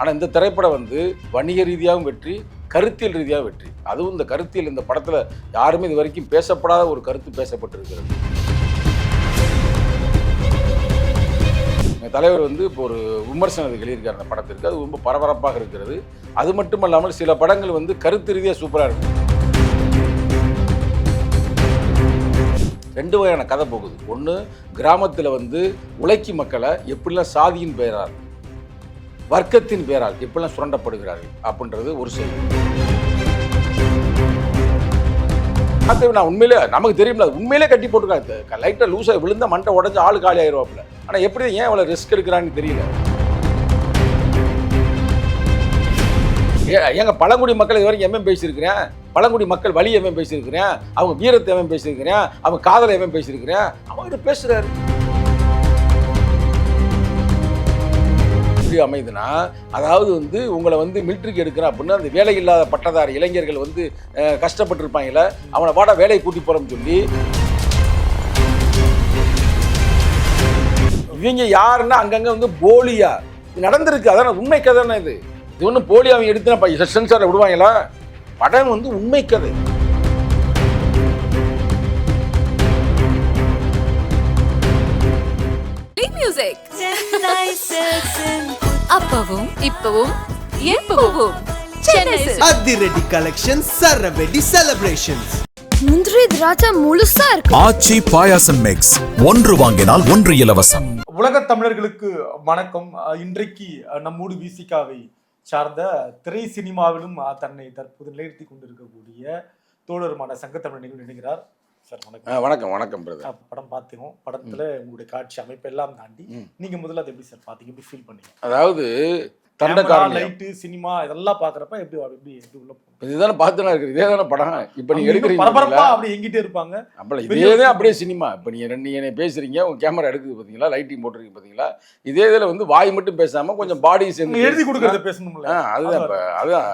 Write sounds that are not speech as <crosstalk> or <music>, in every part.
ஆனால் இந்த திரைப்படம் வந்து வணிக ரீதியாகவும் வெற்றி கருத்தியல் ரீதியாக வெற்றி. அதுவும் இந்த கருத்தியல் இந்த படத்தில் யாருமே இது வரைக்கும் பேசப்படாத ஒரு கருத்து பேசப்பட்டிருக்கிறது. எங்கள் தலைவர் வந்து இப்போ ஒரு விமர்சனத்தை எழுதியிருக்கார் அந்த படத்திற்கு. அது ரொம்ப பரபரப்பாக இருக்கிறது. அது மட்டும் இல்லாமல் சில படங்கள் வந்து கருத்து ரீதியாக சூப்பராக இருக்கும் ரெண்டு வகையான கதை போகுது. ஒன்று கிராமத்தில் வந்து உழைக்கி மக்களை எப்படிலாம் சாதியின் பெயரார் வர்க்கத்தின் பேரால் இப்பெல்லாம் சுரண்டப்படுகிறார்கள் அப்படின்றது ஒரு செய்தி. நான் உண்மையிலே நமக்கு தெரியும்ல உண்மையிலே கட்டி போட்டுருக்காங்க. லைட்டாக லூஸாக விழுந்த மண்டை உடஞ்சி ஆள் காலி ஆயிடுவாப்புல ஆனால் எப்படி ஏன் இவ்வளோ ரிஸ்க் எடுக்கிறான்னு தெரியல. ஏ- ஏங்க பழங்குடி மக்கள் இது வரைக்கும் எம்எம் பேசியிருக்கிறேன். பழங்குடி மக்கள் வழி எம்எம் பேசியிருக்கிறேன். அவங்க வீரத்தை எவன் பேசியிருக்கிறேன். அவங்க காதலை எம்எம் பேசியிருக்கிறேன். அவங்க பேசுகிறாரு எப்படி அமையுதுன்னா அதாவது வந்து உங்களை வந்து மிலிட்ரிக்கு எடுக்கிறேன் அப்படின்னா அந்த வேலை இல்லாத பட்டதாரி இளைஞர்கள் வந்து கஷ்டப்பட்டிருப்பாங்கல்ல அவனை வாடா வேலையை கூட்டி போறோம்னு சொல்லி. இவங்க யாருன்னா அங்கங்க வந்து போலியா. இது நடந்திருக்கு. அதான உண்மை கதை தானே இது. இது ஒன்றும் போலி அவங்க எடுத்து சென்சாரில் விடுவாங்களா? படம் வந்து உண்மை கதை. And அப்பவும் இப்பவும் எப்பவும். அதிரடி கலெக்ஷன் சரவெடி செலிப்ரேஷன்ஸ் முந்திரி திராட்சை முழுசா இருக்கு. ஆச்சி பாயாசம் மிக்ஸ் ஒன்று வாங்கினால் ஒன்று இலவசம். உலகத் தமிழர்களுக்கு வணக்கம். அஹ் இன்றைக்கு நம்மோடு விசிகாவை சார்ந்த திரை சினிமாவிலும் தன்னை தற்போது நிலைநிறுத்தி கொண்டிருக்கக்கூடிய தோழருமான சங்கத்தமிழ் நிகழ்வு நினைக்கிறார் சார் வணக்கம். வணக்கம் வணக்கம் பிரதர் படம் பார்த்தோம் படத்துல உங்களுடைய காட்சி அமைப்பு எல்லாம் தாண்டி ம். நீங்க முதல்ல அதை எப்படி சார் பாத்தீங்க எப்படி ஃபீல் பண்ணீங்க? அதாவது தண்டக்காரணியம் லைட்டு சினிமா இதெல்லாம் பாக்குறப்ப எப்படி எப்படி எப்படி உள்ள போகும் இதுதானே பார்த்துனா இருக்குது இதே தானே படம். இப்போ நீங்க எடுக்கிறீங்க பரபரப்பா பாத்தீங்களா? அப்படி எங்கிட்டே இருப்பாங்க. வெளிய இதே தான் அப்படியே சினிமா இப்போ நீங்கள் ரெண்டு என்னை பேசுறீங்க உங்க கேமரா எடுக்குது பார்த்தீங்களா லைட்டிங் போட்டிருக்கீங்க பார்த்தீங்களா இதே இதில் வந்து வாய் மட்டும் பேசாம கொஞ்சம் பாடி சேர்ந்து எழுதி கொடுக்கறத பேசணும்ல. அதுதான் இப்போ அதுதான்.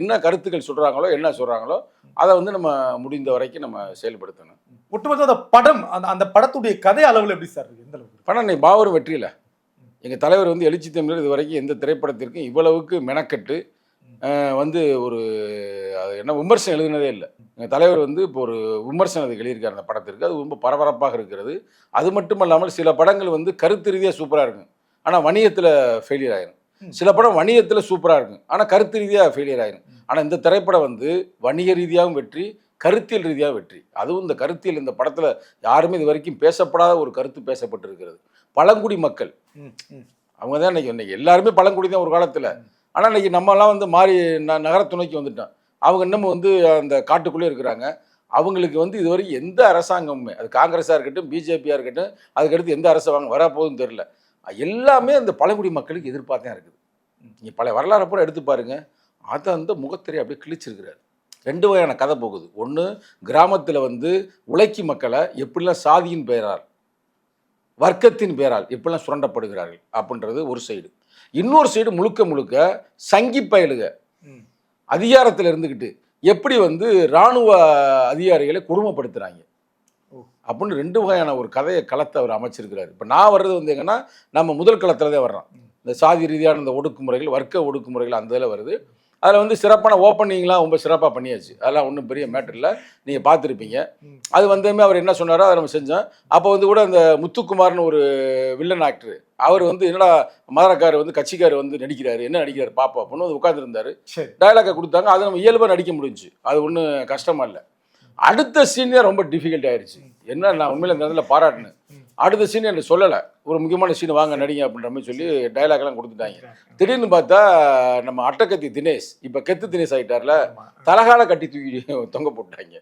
என்ன கருத்துக்கள் சொல்றாங்களோ என்ன சொல்றாங்களோ அதை வந்து நம்ம முடிந்த வரைக்கும் நம்ம செயல்படுத்தணும். ஒட்டுமொத்த அந்த படம் அந்த அந்த படத்துடைய கதை அளவுல எப்படி சார் எந்த அளவுக்கு படம் நீ பாவரும் வெற்றியில. எங்கள் தலைவர் வந்து எழுச்சி தமிழர் இது வரைக்கும் எந்த திரைப்படத்திற்கும் இவ்வளவுக்கு மெனக்கட்டு வந்து ஒரு அது என்ன விமர்சனம் எழுதினதே இல்லை. எங்கள் தலைவர் வந்து இப்போ ஒரு விமர்சனத்தை எழுதியிருக்கார் அந்த படத்திற்கு. அது ரொம்ப பரபரப்பாக இருக்கிறது. அது மட்டும் இல்லாமல் சில படங்கள் வந்து கருத்து ரீதியாக சூப்பராக இருக்கும். ஆனால் வணிகத்தில் ஃபெயிலியர் ஆயிரும். சில படம் வணிகத்தில் சூப்பராக இருக்கும். ஆனால் கருத்து ரீதியாக ஃபெயிலியர் ஆயிரும். ஆனால் இந்த திரைப்படம் வந்து வணிக ரீதியாகவும் வெற்றி கருத்தியல் ரீதியாக வெற்றி. அதுவும் இந்த கருத்தியல் இந்த படத்தில் யாருமே இது வரைக்கும் பேசப்படாத ஒரு கருத்து பேசப்பட்டிருக்கிறது. பழங்குடி மக்கள். அவங்க தான் இன்னைக்கு இன்னைக்கு எல்லாருமே பழங்குடி தான் ஒரு காலத்தில். ஆனால் இன்னைக்கு நம்மலாம் வந்து மாறி ந நகரத்துணைக்கு வந்துட்டோம். அவங்க இன்னமும் வந்து அந்த காட்டுக்குள்ளே இருக்கிறாங்க. அவங்களுக்கு வந்து இது வரைக்கும் எந்த அரசாங்கமுமே அது காங்கிரஸாக இருக்கட்டும் பிஜேபியாக இருக்கட்டும் அதுக்கடுத்து எந்த அரசாங்கம் வரப்போகுதுன்னு தெரில எல்லாமே அந்த பழங்குடி மக்களுக்கு எதிர்பார்த்தே இருக்குது. நீங்கள் பழைய வரலாறு பூரா எடுத்து பாருங்க. அதை அந்த முகத்திரை அப்படியே கிழிச்சிருக்கிறார். ரெண்டு வகையான கதை போகுது. ஒன்று கிராமத்தில் வந்து உழைக்கி மக்களை எப்படிலாம் சாதியின் பெயரால் வர்க்கத்தின் பெயரால் எப்படிலாம் சுரண்டப்படுகிறார்கள் அப்படின்றது ஒரு சைடு இன்னொரு சைடு முழுக்க முழுக்க சங்கி பயலுக. அதிகாரத்தில் இருந்துக்கிட்டு எப்படி வந்து இராணுவ அதிகாரிகளை கொடுமைப்படுத்துகிறாங்க. அப்படின்னு ரெண்டு வகையான ஒரு கதையை களத்தை அவர் அமைச்சிருக்கிறாரு. இப்போ நான் வர்றது வந்து எங்கன்னா நம்ம முதல் களத்தில் தான் வர்றோம். இந்த சாதி ரீதியான இந்த ஒடுக்குமுறைகள் வர்க்க ஒடுக்குமுறைகள் அந்த இதில் வருது. அதில் வந்து சிறப்பான ஓப்பனிங்லாம் ரொம்ப சிறப்பாக பண்ணியாச்சு. அதெல்லாம் ஒன்றும் பெரிய மேட்டர் இல்லை. நீங்கள் பார்த்துருப்பீங்க. அது வந்ததுமே அவர் என்ன சொன்னாரோ அதை நம்ம செஞ்சோம். அப்போ வந்து கூட அந்த முத்துக்குமார்னு ஒரு வில்லன் ஆக்டர் அவர் வந்து என்னடா மதுரக்கார் வந்து கட்சிக்கார் வந்து நடிக்கிறாரு என்ன நடிக்கிறாரு பாப்பா அப்படின்னு வந்து உட்காந்துருந்தாரு டயலாக்கை கொடுத்தாங்க. அதை நம்ம இயல்பாக நடிக்க முடிஞ்சுச்சு. அது ஒன்றும் கஷ்டமா இல்லை. அடுத்த சீன் ரொம்ப டிஃபிகல்ட் ஆயிருச்சு. என்ன நான் உண்மையில இந்த இடத்துல பாராட்டினேன். அடுத்த சீன் எனக்கு சொல்லலை. ஒரு முக்கியமான சீன் வாங்க நடிங்க அப்படின்ற மாதிரி சொல்லி எல்லாம் கொடுத்துட்டாங்க. திடீர்னு பார்த்தா நம்ம அட்டக்கத்தி தினேஷ் இப்போ கெத்து தினேஷ் ஆகிட்டார்ல. தலகால கட்டி தூக்கி தொங்க போட்டாங்க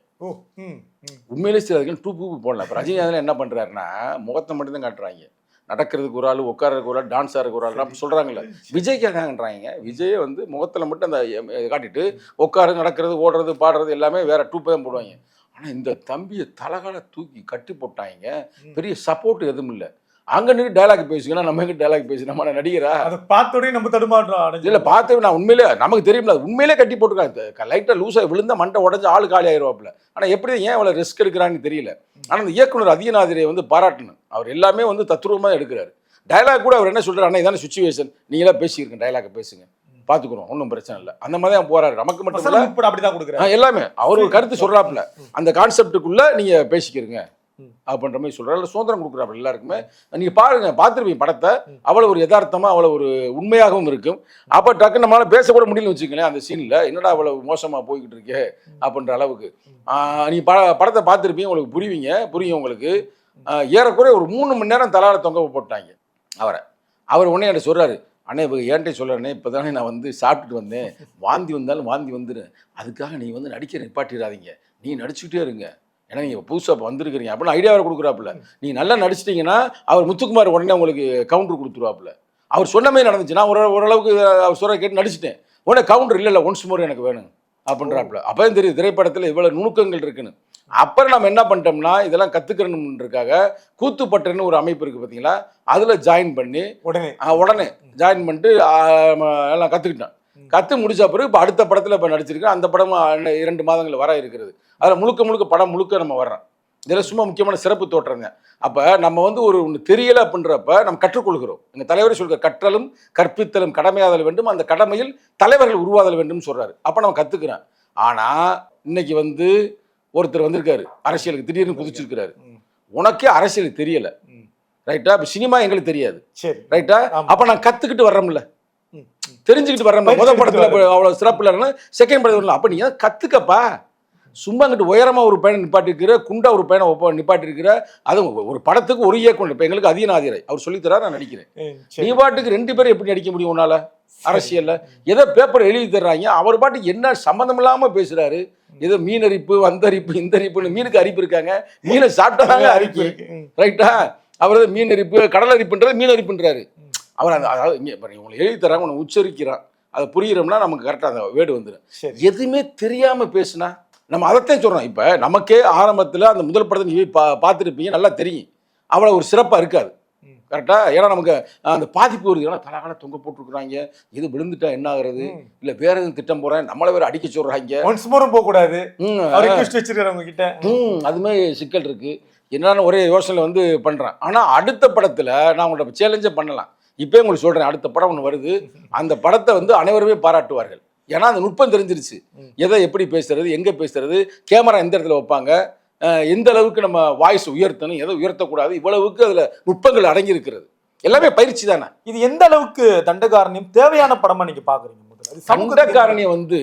உண்மையிலே சில அதுக்கு டூ பூ போடல. இப்போ ரஜினிகாந்த் என்ன பண்ணுறாருன்னா முகத்தை மட்டும் தான் காட்டுறாங்க. நடக்கிறதுக்கு ஒரு ஆள் உட்காரதுக்கு ஒரு ஆள் டான்ஸ் ஆடுறதுக்கு ஒரு ஆள் அப்படி சொல்கிறாங்களே விஜய்க்காகன்றாங்க விஜயை வந்து முகத்தில் மட்டும் அந்த காட்டிட்டு உட்காரு நடக்கிறது ஓடுறது பாடுறது எல்லாமே வேற டூ தான் போடுவாங்க. ஆனால் இந்த தம்பியை தலகால தூக்கி கட்டி போட்டாங்க. பெரிய சப்போர்ட் எதுவும் இல்லை. அங்கே நின்று டைலாக் பேசுங்கன்னா நம்ம எங்கே டைலாக் பேசு நம்ம நடிகரா? அதை பார்த்தோடனே நம்ம தடுமாற்றம் அடைஞ்சு. இல்ல பார்த்து நான் உண்மையிலே நமக்கு தெரியும்ல உண்மையிலே கட்டி போட்டுருக்காங்க. லைட்டாக லூஸாக விழுந்தா மண்டை உடஞ்சு ஆள் காலி ஆயிடுவாப்புல ஆனா எப்படி ஏன் இவ்வளோ ரிஸ்க் எடுக்கிறான்னு தெரியல. ஆனா இந்த இயக்குனர் அதிகநாதிரை வந்து பாராட்டணும். அவர் எல்லாமே வந்து தத்ரூபமாக எடுக்கிறாரு. டயலாக் கூட அவர் என்ன சொல்றாரு? அண்ணா இதான சுச்சுவேஷன் நீங்களா பேசியிருக்கேன் டயலாக பேசுங்க. பார்த்துக்குறோம் ஒன்றும் பிரச்சனை இல்லை. அந்த மாதிரி தான் போறாரு. நமக்கு மட்டும் இல்ல. அப்படிதான் கொடுக்குறாரு. ஆ, எல்லாமே. அவர் ஒரு கருத்து சொல்றாப்புல. அந்த கான்செப்டுக்குள்ள நீங்க பேசிக்கிறீங்க. அப்படின்ற மாதிரி சொல்றாரு. இல்ல சுதந்திரம் கொடுக்குறாப்புல எல்லாருக்குமே. நீங்க பாருங்க பார்த்துருப்பீங்க படத்தை. அவ்வளவு ஒரு யதார்த்தமா அவ்வளவு ஒரு உண்மையாகவும் இருக்கும். அப்ப டக்குன்னு நம்மளால பேசக்கூட முடியலன்னு வச்சுக்கங்களேன் அந்த சீன்ல. என்னடா அவ்வளவு மோசமா போய்கிட்டு இருக்கே அப்படின்ற அளவுக்கு. ஆ, நீங்க பட படத்தை பார்த்துருப்பீங்க உங்களுக்கு புரிவீங்க. புரியும் உங்களுக்கு. ஏறக்குறைய ஒரு மூணு மணி நேரம் தலால தொங்க போட்டாங்க அவரை. அவர் உடனே என்கிட்ட சொல்றாரு அண்ணே இப்போ ஏன்ட்டே சொல்கிறேனே இப்போ தானே நான் வந்து சாப்பிட்டுட்டு வந்தேன். வாந்தி வந்தாலும் வாந்தி வந்துடு அதுக்காக நீ வந்து நடிக்க நிப்பாட்டிடாதீங்க. நீ நடிச்சுக்கிட்டே இருங்க. ஏன்னா நீங்கள் புதுசாக இப்போ வந்திருக்கிறீங்க. அப்படின்னு ஐடியா வேறு கொடுக்குறாப்புல. நீ நல்லா நடிச்சிட்டிங்கன்னா அவர் முத்துக்குமார் உடனே உங்களுக்கு கவுண்டர் கொடுத்துருவாப்புல. அவர் சொன்ன மாதிரி நடந்துச்சு. நான் ஒரு ஓரளவுக்கு அவர் சொல்கிற கேட்டு நடிச்சிட்டேன். உடனே கவுண்டர் இல்லை இல்லை ஒன்ஸ் மோர் எனக்கு வேணும் அப்படின்றாப்புல. அப்போ தான் தெரியுது திரைப்படத்தில் இவ்வளோ நுணுக்கங்கள் இருக்குன்னு. அப்புறம் நம்ம என்ன பண்ணிட்டோம்னா இதெல்லாம் கற்றுக்கணுன்றதுக்காக கூத்துப்பட்டுன்னு ஒரு அமைப்பு இருக்குது பார்த்தீங்களா அதில் ஜாயின் பண்ணி உடனே. உடனே ஜாயின் பண்ணிட்டு எல்லாம் கற்றுக்கிட்டேன் கற்று முடிச்ச பிறகு இப்போ அடுத்த படத்தில் இப்போ நடிச்சிருக்கேன் அந்த படம் இரண்டு மாதங்கள் வர இருக்கிறது. அதில் முழுக்க முழுக்க படம் முழுக்க நம்ம வர்றோம். இதில் சும்மா முக்கியமான சிறப்பு தோற்றங்க. அப்போ நம்ம வந்து ஒரு ஒன்று தெரியலை அப்படின்றப்ப நம்ம கற்றுக்கொள்கிறோம். எங்கள் தலைவரே சொல்கிற கற்றலும் கற்பித்தலும் கடமையாதல் வேண்டும். அந்த கடமையில் தலைவர்கள் உருவாதல் வேண்டும் சொல்கிறாரு அப்போ நம்ம கற்றுக்கிறேன் ஆனால் இன்னைக்கு வந்து ஒருத்தர் வந்திருக்காரு. அரசியலுக்கு திடீர்னு குதிச்சிருக்கிறாரு. உனக்கே அரசியலுக்கு தெரியல. ரைட்டா இப்போ சினிமா எங்களுக்கு தெரியாது. சரி. ரைட்டா. அப்ப நான் கத்துக்கிட்டு வர்றோம்ல. தெரிஞ்சுக்கிட்டு வர்றோம் முதல் படத்துல. அவ்வளவு சிறப்பு இல்லைன்னா செகண்ட் படத்துல. அப்ப நீ ஏன் கத்துக்கப்பா? சும்மா அங்கிட்டு உயரமா ஒரு பையனை நிப்பாட்டிருக்கிற குண்டா ஒரு பையனை ஒப்ப நிப்பாட்டிருக்கிற அது ஒரு படத்துக்கு ஒரு இயக்கம் இப்ப எங்களுக்கு அதிக ஆதிரை அவர் சொல்லித்தரார் நான் நடிக்கிறேன். நீ. பாட்டுக்கு ரெண்டு பேரும் எப்படி நடிக்க முடியும் உன்னால? அரசியல்ல. ஏதோ பேப்பர் எழுதி தர்றாங்க. அவர் பாட்டுக்கு என்ன சம்மந்தம் இல்லாம பேசுறாரு. ஏதோ மீன் அரிப்பு வந்தரிப்பு இந்த அரிப்புன்னு மீனுக்கு அரிப்பு இருக்காங்க. மீனை சாப்பிட்டாங்க அரிப்பு. ரைட்டா அவர் மீன் அரிப்பு கடல் அரிப்புன்றது மீன் அரிப்புன்றாரு அவர் அந்த அதாவது இங்கே உங்களை எழுதி தராங்க உன்னை உச்சரிக்கிறான். அதை புரியுறோம்னா நமக்கு கரெக்டாக அந்த வேர்டு வந்துடும் எதுவுமே தெரியாம பேசுனா நம்ம அதைத்தான் சொல்றோம். இப்போ நமக்கே ஆரம்பத்தில் அந்த முதல் படத்தை நீ பா பார்த்துருப்பீங்க நல்லா தெரியும். அவ்வளோ ஒரு சிறப்பாக இருக்காது. ம். கரெக்டா ஏன்னா நமக்கு அந்த பாதிப்பு வருது. ஏன்னா தலகால தொங்க போட்டுருக்குறாங்க. இது விழுந்துட்டா என்ன ஆகுறது. இல்லை வேற எதுவும் திட்டம் போகிறேன் நம்மளை வேற அடிக்க சொல்கிறாங்க ஒன்ஸ் மோரும் போக கூடாது ம், அவர் ரிக்வெஸ்ட் வச்சிருக்காரு கிட்ட ம். அதுமாதிரி சிக்கல் இருக்கு. என்னன்னு ஒரே யோசனை வந்து பண்றேன். ஆனா அடுத்த படத்துல நான் உங்கள்ட்ட சேலஞ்சே பண்ணலாம். இப்போயே உங்களுக்கு சொல்றேன். அடுத்த படம் ஒன்று வருது. அந்த படத்தை வந்து அனைவருமே பாராட்டுவார்கள். ஏன்னா அந்த நுட்பம் தெரிஞ்சிருச்சு. எதை எப்படி பேசுறது எங்க பேசுறது கேமரா எந்த இடத்துல வைப்பாங்க எந்த அளவுக்கு நம்ம வாய்ஸ் உயர்த்தணும் எதை உயர்த்தக்கூடாது இவ்வளவுக்கு அதுல நுட்பங்கள் அடங்கி இருக்கிறது எல்லாமே பயிற்சி தானே. இது எந்த அளவுக்கு தண்டகாரணியம் தேவையான படமா நீங்க பாக்குறீங்க சண்டக்காரணியை வந்து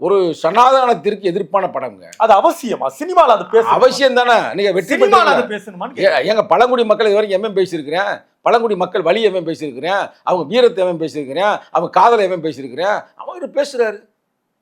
ஒரு சனாதனத்திற்கு எதிர்ப்பான படம்ங்க. அது அவசியமா? சினிமால அது பேச அவசியம் தானே. நீங்க வெற்றி பேசணுமான்னு ஏ- ஏங்க பழங்குடி மக்கள் இது வரைக்கும் எம்எம் பேசியிருக்கிறேன். பழங்குடி மக்கள் வழி எம்எம் பேசியிருக்கிறேன்? அவங்க வீரத்தை எம்எம் பேசியிருக்கிறேன்? அவங்க காதலை எம்எம் பேசியிருக்கிறேன்? அவர் பேசுறாரு.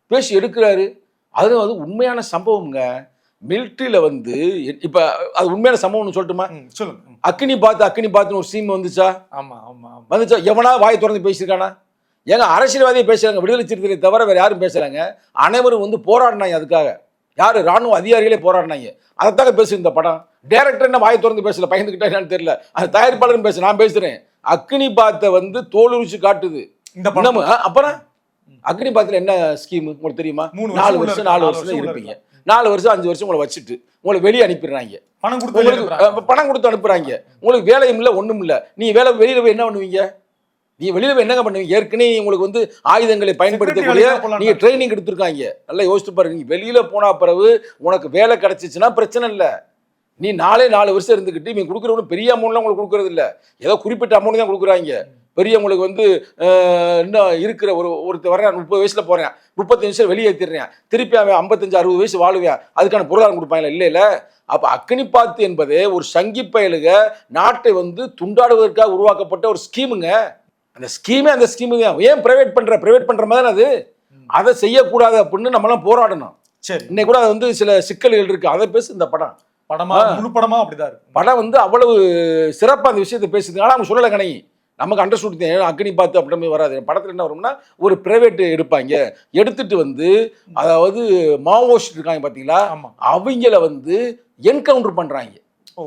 பேசி எடுக்கிறாரு. அது வந்து உண்மையான சம்பவம்ங்க. மிலிட்ரியில் வந்து இப்போ அது உண்மையான சம்பவம்னு சொல்லட்டுமா? சொல்லுங்க. அக்னி பாத்து அக்னி பாத்துன்னு ஒரு சீம் வந்துச்சா? ஆமா ஆமா ஆமா. வந்துச்சா? எவனா வாய் திறந்து பேசியிருக்கானா? ஏங்க அரசியல்வாதியே பேசுறாங்க. விடுதலை சிறுத்தைகளை தவிர வேற யாரும் பேசுறாங்க அனைவரும் வந்து போராடினாங்க அதுக்காக. யாரு? ராணுவ அதிகாரிகளே போராடினாங்க. அதைத்தாங்க பேசு இந்த படம். டேரக்டர் என்ன வாய் திறந்து பேசல பயந்துக்கிட்டா என்னன்னு தெரியல. அது தயாரிப்பாளரும் பேச நான் பேசுறேன். அக்னி பாத்தை வந்து தோலுரிச்சு காட்டுது. இந்த அ- அப்புறம்? அக்னி பாத்துல என்ன ஸ்கீம் உங்களுக்கு தெரியுமா? மூணு நாலு வருஷம் நாலு வருஷம் இருப்பீங்க. நாலு வருஷம் அஞ்சு வருஷம் உங்களை வச்சுட்டு உங்களை வெளியே அனுப்பிடுறாங்க. பணம் கொடுத்து உங்களுக்கு பணம் கொடுத்து அனுப்புறாங்க. உங்களுக்கு வேலையும் இல்லை ஒண்ணும் இல்லை. நீ வேலை வெளியில போய் என்ன பண்ணுவீங்க? நீ வெளியில போய் என்னங்க பண்ணுவீங்க? ஏற்கனவே உங்களுக்கு வந்து ஆயுதங்களை பயன்படுத்தக்கூடிய நீங்க ட்ரைனிங் எடுத்திருக்காங்க. நல்லா யோசிச்சு பாருங்க. நீ வெளியில போனா பிறகு உனக்கு வேலை கிடைச்சிச்சுன்னா பிரச்சனை இல்லை. நீ நாலே நாலு வருஷம் இருந்துக்கிட்டு இவங்க கொடுக்குறவனு பெரிய அமௌண்ட்லாம் உங்களுக்கு கொடுக்குறது இல்லை. ஏதோ குறிப்பிட்ட அமௌண்ட் தான் கொடுக்குறாங்க. பெரியவங்களுக்கு வந்து இன்னும் இருக்கிற ஒரு ஒருத்தர் வர்றேன் முப்பது வயசுல போறேன். முப்பத்தஞ்சு வயசுல வெளியேற்றிடுறேன் திருப்பி அவன் ஐம்பத்தஞ்சு அறுபது வயசு வாழுவேன். அதுக்கான பொருளாதாரம் கொடுப்பாங்களா இல்லை இல்லை அப்ப அக்னி பாத்து என்பது ஒரு சங்கி பயலுக நாட்டை வந்து துண்டாடுவதற்காக உருவாக்கப்பட்ட ஒரு ஸ்கீமுங்க அந்த ஸ்கீமே அந்த ஸ்கீமு தான் ஏன் பிரைவேட் பண்ற? பிரைவேட் பண்ற மாதிரி அது. அதை செய்யக்கூடாது அப்படின்னு நம்மளாம் போராடணும். சரி. இன்னைக்கு கூட அது வந்து சில சிக்கல்கள் இருக்கு. அதை பேசு இந்த படம். படமா. முழு படமா அப்படிதான் இருக்கு. படம் வந்து அவ்வளவு சிறப்பாக அந்த விஷயத்தை பேசுது. ஆனால் அவங்க சொல்லலை கணை. நமக்கு அண்டர்ஸ்டுட் அக்னி பார்த்து அப்படி வராது. படத்தில் என்ன வரும்னா ஒரு பிரைவேட் எடுப்பாங்க. எடுத்துட்டு வந்து அதாவது மாவோயிஸ்ட் இருக்காங்க பார்த்தீங்களா அவங்கள வந்து என்கவுண்டர் பண்ணுறாங்க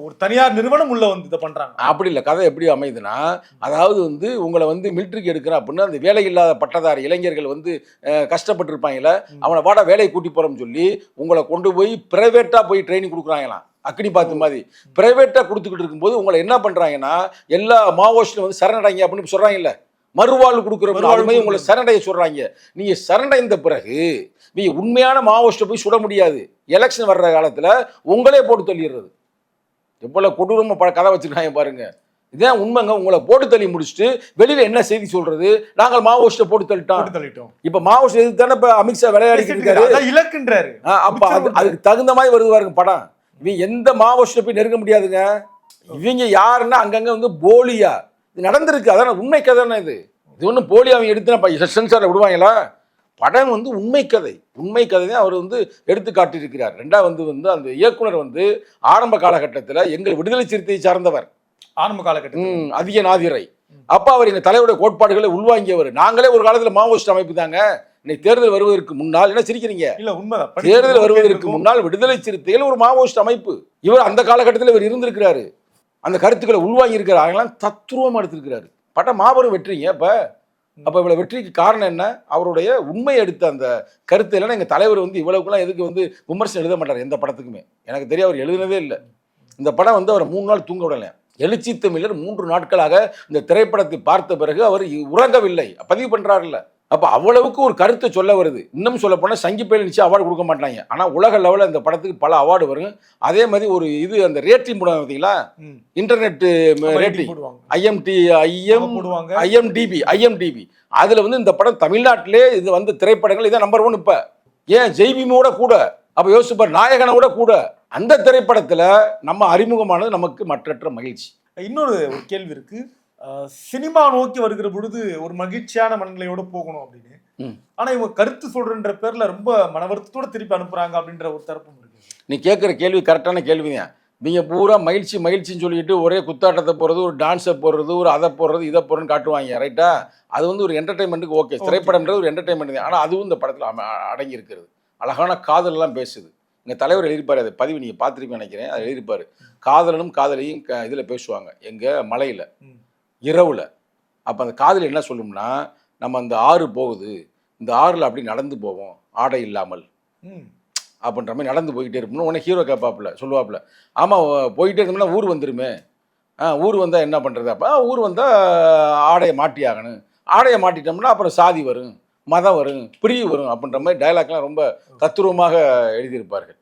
ஒரு தனியார் நிறுவனம் உள்ள வந்து இதை பண்றாங்க. அப்படி இல்லை. கதை எப்படி அமையுதுன்னா அதாவது வந்து உங்களை வந்து மிலிட்ரிக்கு எடுக்கிறேன் அப்படின்னா அந்த வேலை இல்லாத பட்டதாரி இளைஞர்கள் வந்து கஷ்டப்பட்டு இருப்பாங்கல்ல அவனை வாடா வேலையை கூட்டி போகிறோம்னு சொல்லி உங்களை கொண்டு போய் ப்ரைவேட்டாக போய் ட்ரைனிங் கொடுக்குறாங்களாம். அக்னி பாத்து மாதிரி. பிரைவேட்டா கொடுத்துக்கிட்டு இருக்கும்போது உங்களை என்ன பண்றாங்கன்னா எல்லா மாவோயிஸ்டும் வந்து சரணடைங்க அப்படின்னு சொல்றாங்கல்ல. மறுவாழ்வு கொடுக்குற மாதிரி உங்களை. சரணடைய சொல்றாங்க. நீங்க சரணடைந்த பிறகு நீங்க உண்மையான மாவோயிஸ்ட்டை போய் சுட முடியாது. எலெக்ஷன் வர்ற காலத்துல உங்களே போட்டு தள்ளிடுறது. எவ்வளவு கொடூரமா பல கதை வச்சிருக்காங்க பாருங்க. இதான் உண்மைங்க. உங்களை போட்டு தள்ளி முடிச்சுட்டு வெளியில என்ன செய்தி சொல்றது? நாங்கள் மாவோயிஸ்ட்டை போட்டு தள்ளிட்டோம். தள்ளிட்டோம். இப்ப மாவோயிஸ்ட் எதுக்கு தானே இப்ப அமித்ஷா விளையாடிக்கிட்டு இருக்காரு. இலக்குன்றாரு. அப்ப அது அதுக்கு தகுந்த மாதிரி வருது பாருங்க படம். இவங்க எந்த மாவோயிஸ்ட போய் நெருங்க முடியாதுங்க. இவங்க யாருன்னா அங்கங்க வந்து போலியா. இது நடந்திருக்கு. அதான உண்மை கதை தானே இது இது ஒன்றும் போலி அவங்க எடுத்து சென்சாரில் விடுவாங்களா? படம் வந்து உண்மை கதை. உண்மை கதை தான் அவர் வந்து எடுத்து காட்டியிருக்கிறார். ரெண்டாவது வந்து வந்து அந்த இயக்குனர் வந்து ஆரம்ப காலகட்டத்தில் எங்கள் விடுதலை சிறுத்தையை சார்ந்தவர். ஆரம்ப காலகட்டத்தில். ம், அதிக நாதிரை. அப்ப அவர் எங்க தலைவருடைய கோட்பாடுகளை உள்வாங்கியவர். நாங்களே ஒரு காலத்துல மாவோயிஸ்ட் அமைப்பு தாங்க. இன்னைக்கு தேர்தல் வருவதற்கு முன்னால் என்ன சிரிக்கிறீங்க? இல்ல உண்மைதான். தேர்தல் வருவதற்கு முன்னால் விடுதலை சிறுத்தைகள் ஒரு மாவோயிஸ்ட் அமைப்பு. இவர் அந்த காலகட்டத்தில் இவர் இருந்திருக்கிறாரு. அந்த கருத்துக்களை உள்வாங்கி இருக்கிறார் அதெல்லாம் தத்துருவமா எடுத்திருக்கிறாரு. படம் மாபெரும் வெற்றிங்க அப்ப. அப்ப இவ்வளவு வெற்றிக்கு காரணம் என்ன? அவருடைய உண்மை எடுத்த அந்த கருத்து இல்லைன்னா எங்க தலைவர் வந்து இவ்வளவுக்குலாம் எதுக்கு வந்து விமர்சனம் எழுத மாட்டார் எந்த படத்துக்குமே. எனக்கு தெரியும் அவர் எழுதினதே இல்லை. இந்த படம் வந்து அவர் மூணு நாள் தூங்க விடல. எழுச்சி தமிழர் மூன்று நாட்களாக இந்த திரைப்படத்தை பார்த்த பிறகு அவர் உறங்கவில்லை. பதிவு பண்றாருல்ல. அப்ப அவ்வளவுக்கு ஒரு கருத்தை சொல்ல வருது. இன்னும் சொல்ல போனா சங்கி பயில நிச்சயம் அவார்டு கொடுக்க மாட்டாங்க. ஆனா உலக லெவலில் இந்த படத்துக்கு பல அவார்டு வரும். அதே மாதிரி ஒரு இது அந்த ரேட்டிங் போடுவாங்க பார்த்தீங்களா. இன்டர்நெட் ரேட்டிங் ஐஎம்டி ஐஎம் போடுவாங்க. ஐஎம்டிபி ஐஎம்டிபி அதுல வந்து இந்த படம் தமிழ்நாட்டிலே இது வந்த திரைப்படங்கள் இதான் நம்பர் ஒன் இப்ப. ஏன்? ஜெய்பீமோட கூட. அப்ப யோசிப்பார் நாயகனோட கூட. அந்த திரைப்படத்துல நம்ம அறிமுகமானது நமக்கு மற்றற்ற மகிழ்ச்சி. இன்னொரு ஒரு கேள்வி இருக்கு. அஹ், சினிமா நோக்கி வருகிற பொழுது ஒரு மகிழ்ச்சியான மனநிலையோட போகணும் அப்படின்னு. ஆனா இவங்க கருத்து சொல்றன்ற பேர்ல ரொம்ப மன வருத்தத்தோட திருப்பி அனுப்புறாங்க அப்படின்ற ஒரு தரப்பும் இருக்கு. நீ கேட்குற கேள்வி கரெக்டான கேள்வி தான் நீங்கள் பூரா மகிழ்ச்சி மகிழ்ச்சின்னு சொல்லிட்டு ஒரே குத்தாட்டத்தை போடுறது ஒரு டான்ஸை போடுறது ஒரு அதை போடுறது இதை போடுறதுன்னு காட்டுவாங்க ரைட்டா அது வந்து ஒரு என்டர்டைன்மெண்ட்டுக்கு ஓகே. திரைப்படம்ன்றது ஒரு என்டர்டைன்மெண்ட் தான். ஆனால் அதுவும் இந்த படத்தில் அம அடங்கி இருக்கிறது அழகான காதலெல்லாம் பேசுது. எங்கள் தலைவர் எழுதியிருப்பார் அதை பதிவு நீங்கள் பார்த்துருப்பீங்க நினைக்கிறேன் அதை எழுதியிருப்பார். காதலனும் காதலியும் க இதில் பேசுவாங்க எங்கள் மலையில். இரவில். அப்போ அந்த காதலி என்ன சொல்லும்னா நம்ம அந்த ஆறு போகுது. இந்த ஆறில் அப்படி நடந்து போவோம். ஆடை இல்லாமல். அப்படின்ற மாதிரி நடந்து போய்கிட்டே இருப்போம்னு உடனே ஹீரோ கேட்பாப்புல சொல்லுவாப்புல ஆமாம் போயிட்டே இருந்தோம்னா ஊர் வந்துருமே. ஆ ஊர் வந்தால் என்ன பண்ணுறது அப்போ "ஆ, ஊர் வந்தால் ஆடையை மாட்டி ஆகணும். ஆடையை மாட்டிட்டோம்னா அப்புறம் சாதி வரும் மதம் வரும் பிரிவு வரும். அப்படின்ற மாதிரி டயலாக்லாம் ரொம்ப தத்துரூபமாக எழுதியிருப்பார்கள்.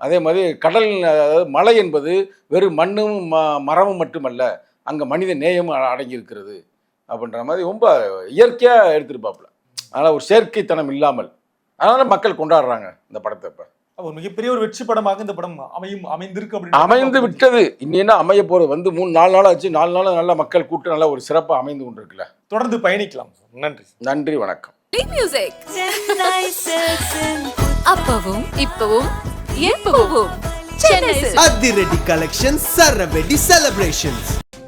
அதே மாதிரி கடல் அதாவது மலை என்பது வெறும் மண்ணும் ம மரமும் மட்டுமல்ல அங்கே மனித நேயமும் அ- அடங்கி இருக்கிறது அப்படின்ற மாதிரி ரொம்ப இயற்கையாக எடுத்திருப்பாப்புல. அதனால் ஒரு செயற்கைத்தனம் இல்லாமல். அதனால் மக்கள் கொண்டாடுறாங்க இந்த படத்தை இப்போ. ஒரு மிகப்பெரிய ஒரு வெற்றி படமாக இந்த படம் அமையும் அமைந்திருக்கு அப்படின்னு அமைந்து விட்டது. இனி என்ன அமைய போறது? வந்து மூணு நாலு நாள் ஆச்சு. நாலு நாள் நல்ல மக்கள் கூட்டம் நல்ல ஒரு சிறப்பாக அமைந்து கொண்டிருக்குல்ல தொடர்ந்து பயணிக்கலாம். நன்றி. நன்றி வணக்கம். <laughs> அப்பவும் இப்பவும் எப்பவும். அதிரடி கலெக்ஷன் சரவெடி செலிப்ரேஷன்ஸ்